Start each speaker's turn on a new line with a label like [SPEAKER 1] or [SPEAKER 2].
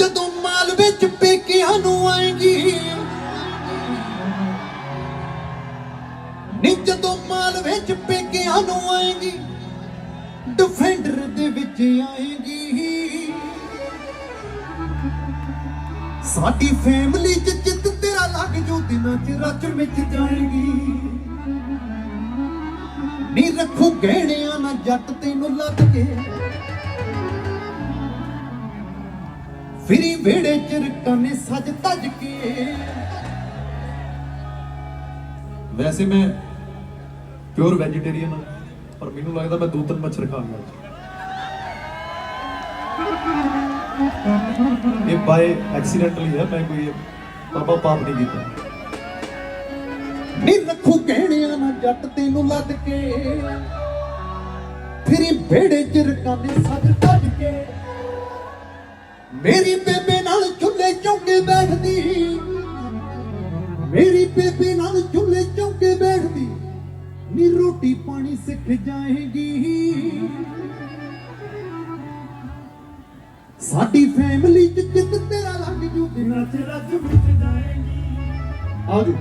[SPEAKER 1] ਜਦੋਂ ਮਾਲ ਵਿੱਚ ਪੇਕਿਆਂ ਨੂੰ ਆਏਗੀ। ਨੀ ਜਦੋਂ ਮਾਲ ਵਿੱਚ ਪੇਕਿਆਂ ਨੂੰ ਆਏਗੀ ਡਿਫੈਂਡਰ ਦੇ ਵਿੱਚ ਆਏਗੀ। ਸਾਡੀ ਫੈਮਿਲੀ ਚ ਜਿੱਤ ਤੇਰਾ ਲੱਗ ਜੂ ਦਿਨਾਂ ਚ ਰੱਜ ਵਿੱਚ ਜਾਏਗੀ। ਨੀ ਰੱਖੂ ਗਹਿਣਿਆਂ ਨਾ ਜੱਟ ਤੈਨੂੰ ਲੱਗ ਕੇ। ਫਿਰੀ ਵੇੜੇ ਚ ਰਕਾਂ ਨੇ ਸੱਜ ਕੇ।
[SPEAKER 2] ਵੈਸੇ ਮੈਂ ਪਿਓਰ ਵੈਜੀਟੇਰੀਅਨ ਹਾਂ, ਪਰ ਮੈਨੂੰ ਲੱਗਦਾ ਮੈਂ ਦੋ ਤਿੰਨ ਮੱਛਰ ਖਾ ਗਿਆ ਇਹ ਬਾਏ ਐਕਸੀਡੈਂਟਲੀ ਹੈ, ਮੈਂ ਕੋਈ ਪਾਪਾ ਪਾਪ ਨਹੀਂ ਕੀਤਾ।
[SPEAKER 1] ਨੀ ਰੱਖੂ ਗਹਿਣਿਆਂ ਨਾ ਜੱਟ ਤੈਨੂੰ ਲੱਦ ਕੇ। ਫਿਰੀ ਵੇੜੇ ਚ ਰਕਾਂ ਸੱਜ ਤੱਜ ਕੇ। ਮੇਰੀ ਬੇਬੇ ਨਾਲ ਚੁੱਲ੍ਹੇ ਚੌਂਕੇ ਬੈਠਦੀ। ਮੇਰੀ ਬੇਬੇ ਨਾਲ ਚੁੱਲ੍ਹੇ ਚੌਂਕੇ ਬੈਠਦੀ। ਨੀ ਰੋਟੀ ਪਾਣੀ ਸਿੱਖ ਜਾਏਗੀ। ਸਾਡੀ ਫੈਮਿਲੀ ਚ ਜਿੱਤ ਤੇਰਾ ਲੱਗ ਜੂ ਦਿਨਾਂ ਰੱਜ ਵਿੱਚ ਜਾਏਗੀ। ਆਜੋ